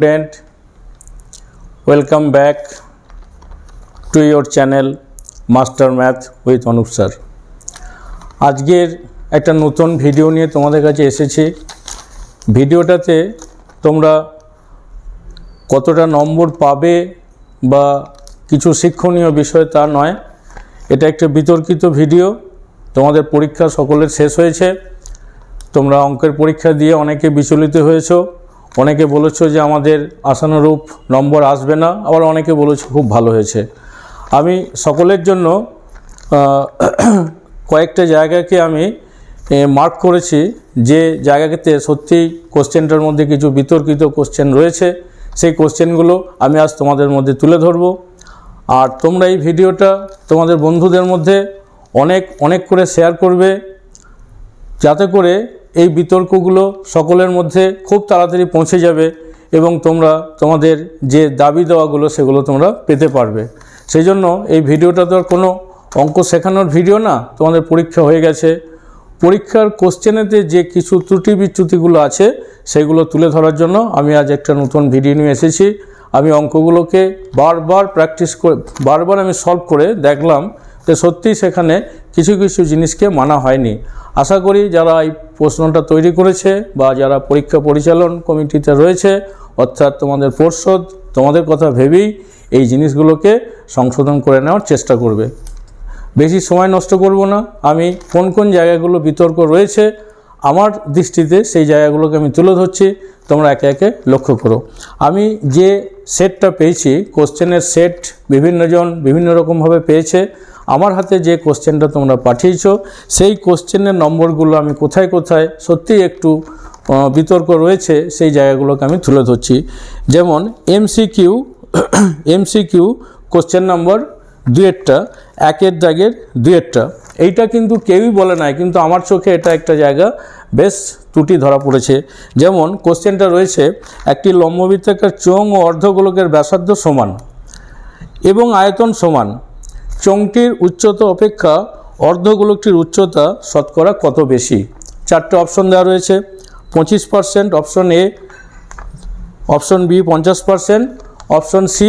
student, welcome back to your channel, master math with Anup sir আজকের একটা নতুন video নিয়ে তোমাদের কাছে এসেছি। ভিডিওটাতে তোমরা কতটা নম্বর পাবে বা কিছু শিক্ষণীয় বিষয় তা নয়। এটা একটা বিতর্কিত ভিডিও তোমাদের পরীক্ষা সকলের শেষ হয়েছে। তোমরা অঙ্কের পরীক্ষা দিয়ে অনেকে বিচলিত হয়েছো। অনেকে বলেছ যে আমাদের আশানুরূপ নম্বর আসবে না, আবার অনেকে বলেছ খুব ভালো হয়েছে। আমি সকলের জন্য কয়েকটা জায়গাকে আমি মার্ক করেছি, যে জায়গাতে সত্যিই কোশ্চেনটার মধ্যে কিছু বিতর্কিত কোশ্চেন রয়েছে, সেই কোশ্চেনগুলো আমি আজ তোমাদের মধ্যে তুলে ধরবো। আর তোমরা এই ভিডিওটা তোমাদের বন্ধুদের মধ্যে অনেক অনেক করে শেয়ার করবে, যাতে করে এই বিতর্কগুলো সকলের মধ্যে খুব তাড়াতাড়ি পৌঁছে যাবে এবং তোমরা তোমাদের যে দাবি দেওয়াগুলো সেগুলো তোমরা পেতে পারবে। সেই জন্য এই ভিডিওটা তো আর কোনো অঙ্ক শেখানোর ভিডিও না, তোমাদের পরীক্ষা হয়ে গেছে। পরীক্ষার কোশ্চেনেতে যে কিছু ত্রুটি বিচ্যুতিগুলো আছে সেগুলো তুলে ধরার জন্য আমি আজ একটা নতুন ভিডিও নিয়ে এসেছি। আমি অঙ্কগুলোকে বারবার প্র্যাকটিস করে, বারবার আমি সলভ করে দেখলাম যে সত্যি সেখানে কিছু কিছু জিনিসকে মানা হয়নি। আশা করি যারা এই প্রশ্নটা তৈরি করেছে বা যারা পরীক্ষা পরিচালন কমিটিতে রয়েছে, অর্থাৎ তোমাদের পর্ষদ, তোমাদের কথা ভেবেই এই জিনিসগুলোকে সংশোধন করে নেওয়ার চেষ্টা করবে। বেশি সময় নষ্ট করব না। আমি কোন কোন জায়গাগুলো বিতর্ক রয়েছে আমার দৃষ্টিতে সেই জায়গাগুলোকে আমি তুলে ধরছি, তোমরা একে একে লক্ষ্য করো। আমি যে সেটটা পেয়েছি, কোশ্চেনের সেট বিভিন্নজন বিভিন্ন রকমভাবে পেয়েছে, আমার হাতে যে কোশ্চেনটা তোমরা পাঠিয়েছো, সেই কোশ্চেনের নম্বরগুলো আমি কোথায় কোথায় সত্যিই একটু বিতর্ক রয়েছে, সেই জায়গাগুলোকে আমি তুলে ধরছি। যেমন এমসিকিউ এমসিকিউ কোশ্চেন নম্বর দুয়েরটা একের দাগের দুয়েরটা এইটা কিন্তু কেউই বলে নাই, কিন্তু আমার চোখে এটা একটা জায়গা বেশ ত্রুটি ধরা পড়েছে। যেমন কোশ্চেনটা রয়েছে, একটি লম্ববৃত্তাকার চোঙ ও অর্ধগোলকের ব্যাসার্ধ সমান এবং আয়তন সমান। চোঙটির উচ্চতা অপেক্ষা অর্ধগোলকটির উচ্চতা শতকরা কত বেশি? চারটে অপশন দেওয়া রয়েছে, পঁচিশ percent option A, option B পঞ্চাশ পার্সেন্ট, অপশন সি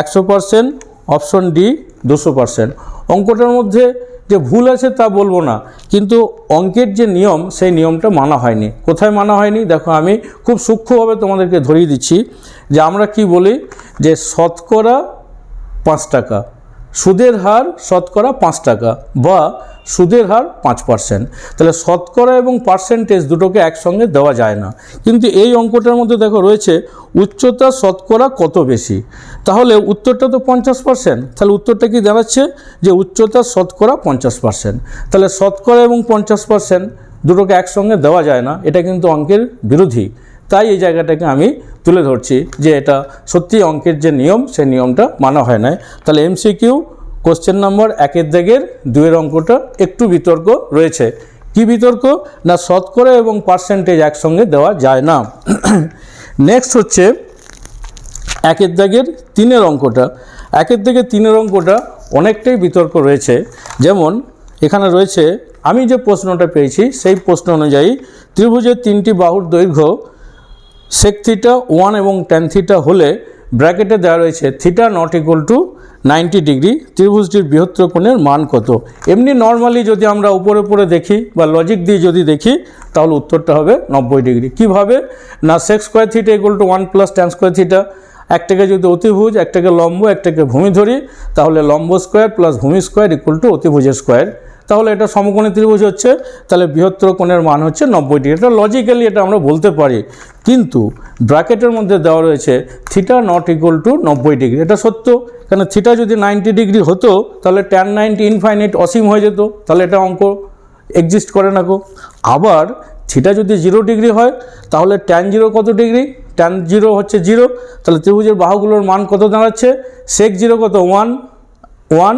একশো পার্সেন্ট, অপশন ডি দুশো পার্সেন্ট। অঙ্কটার মধ্যে যে ভুল আছে তা বলব না। কিন্তু অঙ্কের যে নিয়ম, সেই নিয়মটা মানা হয়নি। কোথায় মানা হয়নি? দেখো, আমি খুব সূক্ষ্মভাবে তোমাদেরকে ধরিয়ে দিচ্ছি যে আমরা কি বলি? যে শতকরা পাঁচ টাকা। সুদের হার শতকরা পাঁচ টাকা বা সুদের হার পাঁচ পার্সেন্ট তাহলে শতকরা এবং পার্সেন্টেজ দুটোকে একসঙ্গে দেওয়া যায় না। কিন্তু এই অঙ্কটার মধ্যে দেখো রয়েছে, উচ্চতা শতকরা কত বেশি? তাহলে উত্তরটা তো পঞ্চাশ পার্সেন্ট তাহলে উত্তরটা কি দাঁড়াচ্ছে? যে উচ্চতা শতকরা পঞ্চাশ পার্সেন্ট তাহলে শতকরা এবং পঞ্চাশ পার্সেন্ট দুটোকে একসঙ্গে দেওয়া যায় না। এটা কিন্তু অঙ্কের বিরোধী। তাই এই জায়গাটাকে আমি তুলে ধরছি যে এটা সত্যি অঙ্কের যে নিয়ম, সেই নিয়মটা মানা হয় না তাহলে এমসিকিউ কোশ্চেন নম্বর একের দাগের দুয়ের অঙ্কটা একটু বিতর্ক রয়েছে। কি বিতর্ক? না শতকরা এবং পার্সেন্টেজ একসঙ্গে দেওয়া যায় না। নেক্সট হচ্ছে একের দাগের তিনের অঙ্কটা। একের দাগের তিনের অঙ্কটা অনেকটাই বিতর্ক রয়েছে। যেমন এখানে রয়েছে, আমি যে প্রশ্নটা পেয়েছি, সেই প্রশ্ন অনুযায়ী ত্রিভুজের তিনটি বাহুর দৈর্ঘ্য সেক থিটা ওয়ান এবং ট্যান থিটা হলে ব্র্যাকেটে দেওয়া রয়েছে theta not equal to ninety degree, ত্রিভুজটির বৃহত্তর কোণের মান কত? এমনি নর্মালি যদি আমরা উপরে উপরে দেখি বা লজিক দিয়ে যদি দেখি, তাহলে উত্তরটা হবে নব্বই ডিগ্রি। কীভাবে? না sec square theta equal to one plus tan square theta একটাকে যদি অতিভুজ, একটাকে লম্ব, একটাকে ভূমি ধরি তাহলে লম্ব স্কোয়ার প্লাস ভূমি স্কোয়ার ইকুয়াল টু অতিভুজের স্কোয়ার তাহলে এটা সমকোণী ত্রিভুজ হচ্ছে, তাহলে বৃহত্তর কোণের মান হচ্ছে নব্বই ডিগ্রি। এটা লজিক্যালি এটা আমরা বলতে পারি। কিন্তু ব্র্যাকেটের মধ্যে দেওয়া রয়েছে থিটা নট ইকুয়াল টু নব্বই ডিগ্রি। এটা সত্য, কেন থিটা যদি নাইনটি ডিগ্রি হতো, তাহলে ট্যান নাইনটি ইনফাইনাইট অসীম হয়ে যেত। তাহলে এটা অঙ্ক এক্সিস্ট করে না গো। আবার থিটা যদি জিরো ডিগ্রি হয়, তাহলে ট্যান জিরো কত ডিগ্রি? ট্যান জিরো হচ্ছে জিরো তাহলে ত্রিভুজের বাহুগুলোর মান কত দাঁড়াচ্ছে? সেক জিরো কত? ওয়ান ওয়ান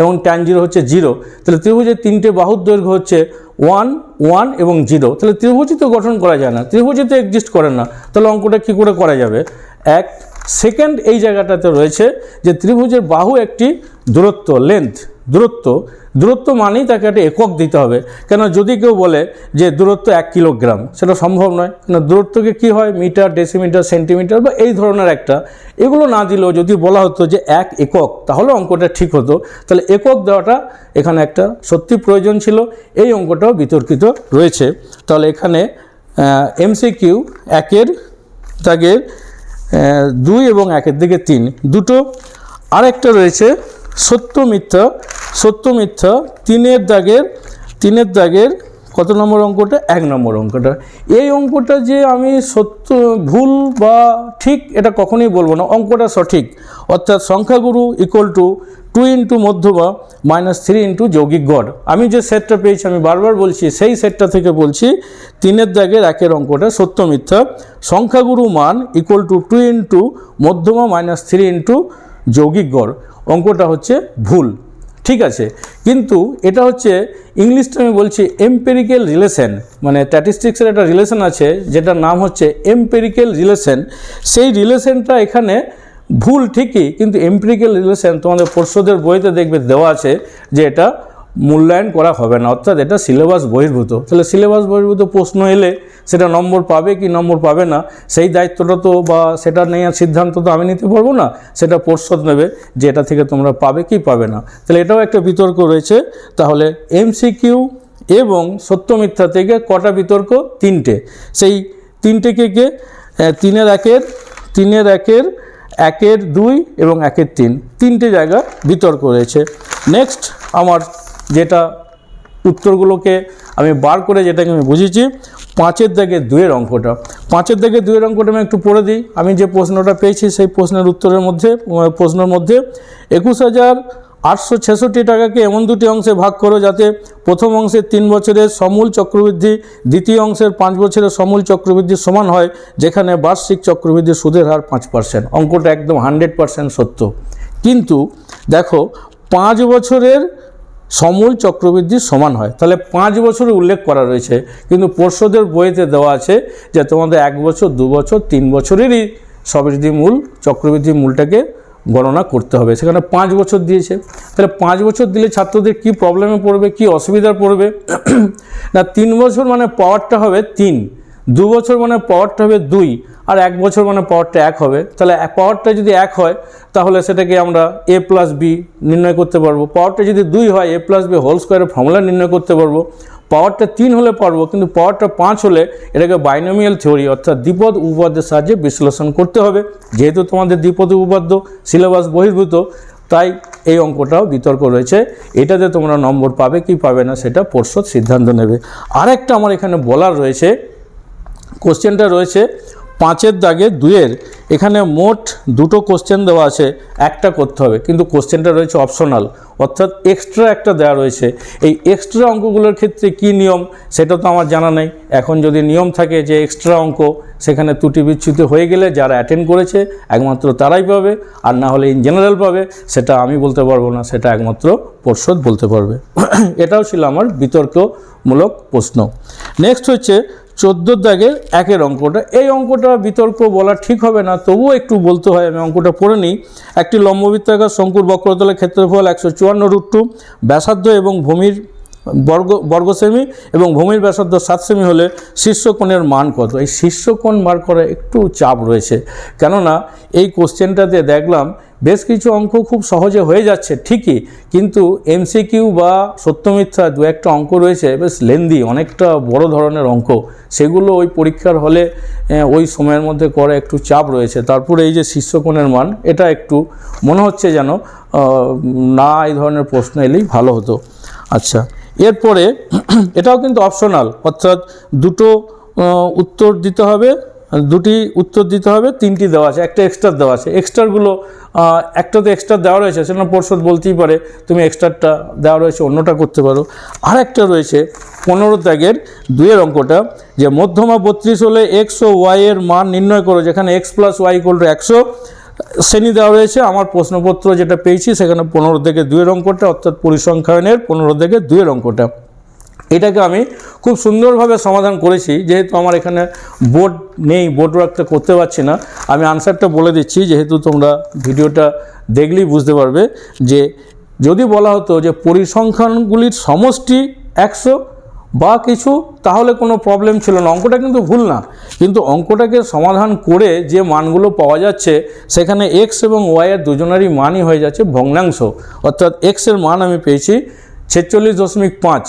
এবং ট্যান জিরো হচ্ছে জিরো তাহলে ত্রিভুজের তিনটে বাহুর দৈর্ঘ্য হচ্ছে ওয়ান ওয়ান এবং জিরো তাহলে ত্রিভুজই তো গঠন করা যায় না, ত্রিভুজই তো এক্সিস্ট করে না, তাহলে অঙ্কটা কী করে করা যাবে? এক সেকেন্ড এই জায়গাটাতে রয়েছে যে ত্রিভুজের বাহু একটি দূরত্ব লেন্থ দূরত্ব দূরত্ব মানেই তাকে একটা একক দিতে হবে। কেন যদি কেউ বলে যে দূরত্ব এক কিলোগ্রাম, সেটা সম্ভব নয়। কেন দূরত্বকে কি হয়? মিটার, ডেসিমিটার, সেন্টিমিটার বা এই ধরনের একটা। এগুলো না দিলেও যদি বলা হতো যে এক একক, তাহলে অঙ্কটা ঠিক হতো। তাহলে একক দেওয়াটা এখানে একটা সত্যি প্রয়োজন ছিল। এই অঙ্কটাও বিতর্কিত রয়েছে। তাহলে এখানে এমসিকিউ একের দাগের দুই এবং একের দিকে তিন। দুটো আরেকটা রয়েছে। সত্য মিথ্যা সত্য মিথ্যা, তিনের দাগের তিনের দাগের কত নম্বর অঙ্কটা? এক নম্বর অঙ্কটা। এই অঙ্কটা যে আমি সত্য, ভুল বা ঠিক এটা কখনোই বলব না। অঙ্কটা সঠিক। অর্থাৎ সংখ্যাগুরু ইকুয়াল টু টু ইন্টু মধ্যমা মাইনাস থ্রি ইন্টু যৌগিক গড়। আমি যে সেটটা পেয়েছি, আমি বারবার বলছি, সেই সেটটা থেকে বলছি, তিনের দাগের একের অঙ্কটা সত্য মিথ্যা। সংখ্যাগুরু মান ইকুয়াল টু টু ইন্টু মধ্যমা মাইনাস থ্রি ইন্টু যৌগিক গড়। অঙ্কটা হচ্ছে ভুল। ঠিক আছে? কিন্তু এটা হচ্ছে ইংলিশটা আমি বলছি এম্পেরিক্যাল রিলেশন মানে স্ট্যাটিস্টিক্সের একটা রিলেশন আছে, যেটার নাম হচ্ছে এম্পেরিক্যাল রিলেশন সেই রিলেশনটা এখানে ভুল ঠিকই, কিন্তু এম্পেরিক্যাল রিলেশন তোমাদের পর্ষদের বইতে দেখবে দেওয়া আছে যে এটা মূল্যায়ন করা হবে না। অর্থাৎ এটা সিলেবাস বহির্ভূত। তাহলে সিলেবাস বহির্ভূত প্রশ্ন এলে সেটা নম্বর পাবে কি নম্বর পাবে না, সেই দায়িত্বটা তো বা সেটা নেওয়ার সিদ্ধান্ত তো আমি নিতে পারব না, সেটা পর্ষদ নেবে যে এটা থেকে তোমরা পাবে কি পাবে না। তাহলে এটাও একটা বিতর্ক রয়েছে। তাহলে এমসিকিউ এবং সত্য মিথ্যা থেকে কটা বিতর্ক? তিনটে। সেই তিনটেকে কে তিনের একের তিনের একের একের দুই এবং একের তিন। তিনটে জায়গা বিতর্ক রয়েছে। নেক্সট আমার যেটা উত্তরগুলোকে আমি বার করে যেটাকে আমি বুঝেছি পাঁচের দাগে দুয়ের অঙ্কটা। পাঁচের দাগে দুয়ের অঙ্কটা আমি একটু পড়ে দিই। আমি যে প্রশ্নটা পেয়েছি সেই প্রশ্নের উত্তরের মধ্যে প্রশ্নের মধ্যে, একুশ হাজার আটশো ছেষট্টি টাকাকে এমন দুটি অংশে ভাগ করো যাতে প্রথম অংশের তিন বছরের সমূল চক্রবৃদ্ধি, দ্বিতীয় অংশের পাঁচ বছরের সমূল চক্রবৃদ্ধি সমান হয়, যেখানে বার্ষিক চক্রবৃদ্ধি সুদের হার পাঁচ পার্সেন্ট। অঙ্কটা একদম হান্ড্রেড পার্সেন্ট সত্য। কিন্তু দেখো, পাঁচ বছরের সমূল চক্রবৃদ্ধি সমান হয়। তাহলে পাঁচ বছরের উল্লেখ করা রয়েছে, কিন্তু পর্ষদের বইতে দেওয়া আছে যে তোমাদের এক বছর, দু বছর, তিন বছরেরই সবৃদ্ধি মূল চক্রবৃদ্ধি মূলটাকে গণনা করতে হবে। সেখানে পাঁচ বছর দিয়েছে। তাহলে পাঁচ বছর দিলে ছাত্রদের কি প্রবলেমে পড়বে, কি অসুবিধার পড়বে? না, তিন বছর মানে পাওয়ারটা হবে তিন, দু বছর মানে পাওয়ারটা হবে দুই। আর এক বছর মানে পাওয়ারটা এক হবে। তাহলে পাওয়ারটা যদি এক হয়, তাহলে সেটাকে আমরা এ প্লাস বি নির্ণয় করতে পারব। পাওয়ারটা যদি দুই হয় এ প্লাস বি হোল স্কোয়ারের ফর্মুলা নির্ণয় করতে পারব। পাওয়ারটা তিন হলে পারব, কিন্তু পাওয়ারটা পাঁচ হলে এটাকে বাইনোমিয়াল থিওরি অর্থাৎ দ্বিপদ উপপাদ্যের সাহায্যে বিশ্লেষণ করতে হবে। যেহেতু তোমাদের দ্বিপদ উপপাদ্য সিলেবাস বহির্ভূত, তাই এই অঙ্কটাও বিতর্ক রয়েছে। এটাতে তোমরা নম্বর পাবে কি পাবে না, সেটা পর্ষদ সিদ্ধান্ত নেবে। আরেকটা আমার এখানে বলার রয়েছে। কোশ্চেনটা রয়েছে পাঁচের দাগে দুইয়ের। এখানে মোট দুটো কোশ্চেন দেওয়া আছে, একটা করতে হবে। কিন্তু কোশ্চেনটা রয়েছে অপশনাল অর্থাৎ এক্সট্রা একটা দেওয়া রয়েছে। এই এক্সট্রা অঙ্কগুলোর ক্ষেত্রে কি নিয়ম? সেটা তো আমার জানা নেই। এখন যদি নিয়ম থাকে যে এক্সট্রা অঙ্ক, সেখানে ত্রুটি বিচ্যুতি হয়ে গেলে যারা অ্যাটেন্ড করেছে, একমাত্র তারাই পাবে। আর না হলে ইন জেনারেল পাবে। সেটা আমি বলতে পারব না, সেটা একমাত্র পর্ষদ বলতে পারবে। এটাও ছিল আমার বিতর্কমূলক প্রশ্ন। নেক্সট হচ্ছে চোদ্দোর দাগের একের অঙ্কটা। এই অঙ্কটা বিতর্ক বলা ঠিক হবে না, তবুও একটু বলতে হয়, আমি অঙ্কটা পড়ে নিই। একটি লম্ববৃত্তাকার শঙ্কুর বক্রতলের ক্ষেত্রফল একশো চুয়ান্ন রুট টু, ব্যাসার্ধ এবং ভূমির বর্গ বর্গ সেমি এবং ভূমির ব্যাসার্ধ সাত সেমি হলে শীর্ষকোণের মান কত? এই শীর্ষকোণ বার করা একটু চাপ রয়েছে। কেননা, এই কোশ্চেনটাতে দেখলাম বেশ কিছু অঙ্ক খুব সহজে হয়ে যাচ্ছে, ঠিকই। কিন্তু এমসিকিউ বা সত্যমিথ্যা দু একটা অঙ্ক রয়েছে, বেশ লেন্দি অনেকটা বড় ধরনের অঙ্ক। সেগুলো ওই পরীক্ষার হলে ওই সময়ের মধ্যে করা একটু চাপ রয়েছে। তারপরে এই যে শীর্ষকোণের মান, এটা একটু মনে হচ্ছে যেন না এই ধরনের প্রশ্ন এলেই ভালো হতো। আচ্ছা এরপরে, এটাও কিন্তু অপশনাল অর্থাৎ দুটো উত্তর দিতে হবে। দুটি উত্তর দিতে হবে, তিনটি দেওয়া আছে, একটা এক্সট্রা দেওয়া আছে। এক্সট্রাগুলো একটা তো এক্সট্রা দেওয়া রয়েছে সেটা পর্ষদ বলতেই পারে তুমি এক্সট্রাটা দেওয়া রয়েছে, অন্যটা করতে পারো। আর একটা রয়েছে, পনেরো ত্যাগের দুইয়ের অঙ্কটা, যে মধ্যমা বত্রিশ হলে এক্স ও ওয়াই এর মান নির্ণয় করো, যেখানে X plus Y equal to একশো, শ্রেণি দেওয়া রয়েছে। আমার প্রশ্নপত্র যেটা পেয়েছি, সেখানে পনেরো থেকে দুইয়ের অঙ্কটা, অর্থাৎ পরিসংখ্যায়নের পনেরো থেকে দুইয়ের অঙ্কটা। এটাকে আমি খুব সুন্দরভাবে সমাধান করেছি, যেহেতু আমার এখানে বোর্ড নেই বোর্ড রাখতে করতে পারছি না। আমি আনসারটা বলে দিচ্ছি, যেহেতু তোমরা ভিডিওটা দেখলেই বুঝতে পারবে যে যদি বলা হতো যে পরিসংখ্যানগুলির সমষ্টি একশো বা কিছু, তাহলে কোনো প্রবলেম ছিল না। অঙ্কটা কিন্তু ভুল না। কিন্তু অঙ্কটাকে সমাধান করে যে মানগুলো পাওয়া যাচ্ছে, সেখানে এক্স এবং ওয়াইয়ের দুজনেরই মানই হয়ে যাচ্ছে ভগ্নাংশ। অর্থাৎ এক্সের মান আমি পেয়েছি ছেচল্লিশ দশমিক পাঁচ।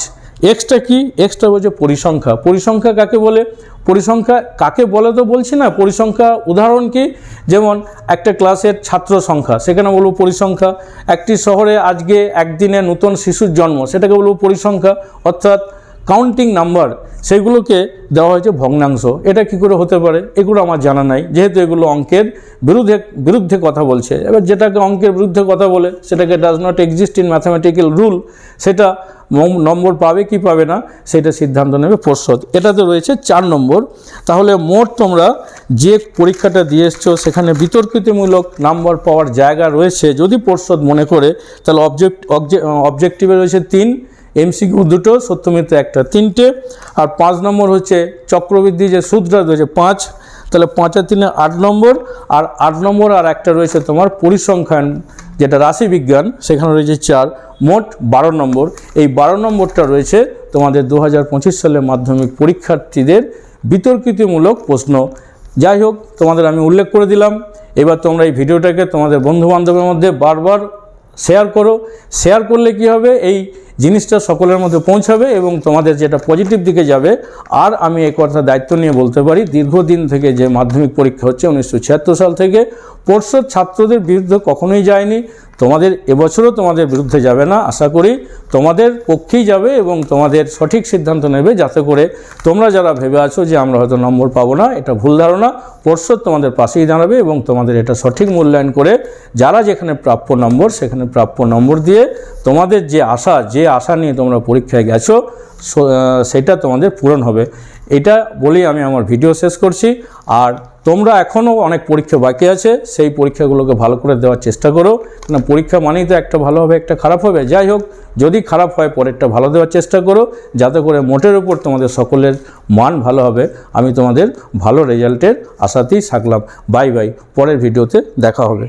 এক্সটা কি? এক্সটা হচ্ছে পরিসংখ্যা। পরিসংখ্যা কাকে বলে? পরিসংখ্যা কাকে বলে তো বলছি না, পরিসংখ্যা উদাহরণ কি? যেমন একটা ক্লাসের ছাত্র সংখ্যা, সেখানে বলব পরিসংখ্যা। একটি শহরে আজকে একদিনে নতুন শিশুর জন্ম, সেটাকে বলব পরিসংখ্যা। অর্থাৎ কাউন্টিং নাম্বার সেগুলোকে দেওয়া হয়েছে ভগ্নাংশ। এটা কি করে হতে পারে? এগুলো আমার জানা নাই, যেহেতু এগুলো অঙ্কের বিরুদ্ধে বিরুদ্ধে কথা বলছে। এবার যেটাকে অঙ্কের বিরুদ্ধে কথা বলে, সেটাকে does not exist in mathematical rule সেটা নম্বর পাবে, কি পাবে না, সেটা সিদ্ধান্ত নেবে পর্ষদ এটাতে রয়েছে চার নম্বর। তাহলে মোট তোমরা যে পরীক্ষাটা দিয়ে এসছো, সেখানে বিতর্কিতমূলক নাম্বার পাওয়ার জায়গা রয়েছে। যদি পর্ষদ মনে করে, তাহলে অবজেক্ট অবজেক্টিভে রয়েছে তিন এমসিকিউ দুটো সত্যমিত্র একটা তিনটে। আর পাঁচ নম্বর হচ্ছে চক্রবৃদ্ধি, যে সুদটা রয়েছে পাঁচ, তাহলে পাঁচের তিনে আট নম্বর। আর আট নম্বর আর একটা রয়েছে তোমার পরিসংখ্যান যেটা রাশি বিজ্ঞান, সেখানে রয়েছে চার, মোট বারো নম্বর। এই বারো নম্বরটা রয়েছে তোমাদের দু হাজার পঁচিশ সালের মাধ্যমিক পরীক্ষার্থীদের বিতর্কিতমূলক প্রশ্ন। যাই হোক, তোমাদের আমি উল্লেখ করে দিলাম। এবার তোমরা এই ভিডিওটাকে তোমাদের বন্ধুবান্ধবের মধ্যে বারবার শেয়ার করো। শেয়ার করলে কি হবে? এই জিনিসটা সকলের মধ্যে পৌঁছাবে এবং তোমাদের যেটা পজিটিভ দিকে যাবে, আর আমি এই কথা দায়িত্ব নিয়ে বলতে পারি, দীর্ঘদিন থেকে যে মাধ্যমিক পরীক্ষা হচ্ছে উনিশশো ছিয়াত্তর সাল থেকে পর্ষদ ছাত্রদের বিরুদ্ধে কখনোই যায়নি, তোমাদের এবছরও তোমাদের বিরুদ্ধে যাবে না, আশা করি তোমাদের পক্ষেই যাবে এবং তোমাদের সঠিক সিদ্ধান্ত নেবে, যাতে করে তোমরা যারা ভেবে আছো যে আমরা হয়তো নম্বর পাবো না, এটা ভুল ধারণা পর্ষদ তোমাদের পাশেই দাঁড়াবে এবং তোমাদের এটা সঠিক মূল্যায়ন করে, যারা যেখানে প্রাপ্য নম্বর, সেখানে প্রাপ্য নম্বর দিয়ে তোমাদের যে আশা, যে আশা নিয়ে তোমরা পরীক্ষায় গেছো সেটা তোমাদের পূরণ হবে। এটা বলেই আমি আমার ভিডিও শেষ করছি। আর তোমরা এখনও অনেক পরীক্ষা বাকি আছে, সেই পরীক্ষাগুলোকে ভালো করে দেওয়ার চেষ্টা করো। না পরীক্ষা মানেই তো একটা ভালো হবে, একটা খারাপ হবে। যাই হোক, যদি খারাপ হয়, পরেরটা ভালো দেওয়ার চেষ্টা করো। যাতে করে মোটের উপর তোমাদের সকলের মান ভালো হবে। আমি তোমাদের ভালো রেজাল্টের আশাতেই থাকলাম। বাই বাই, পরের ভিডিওতে দেখা হবে।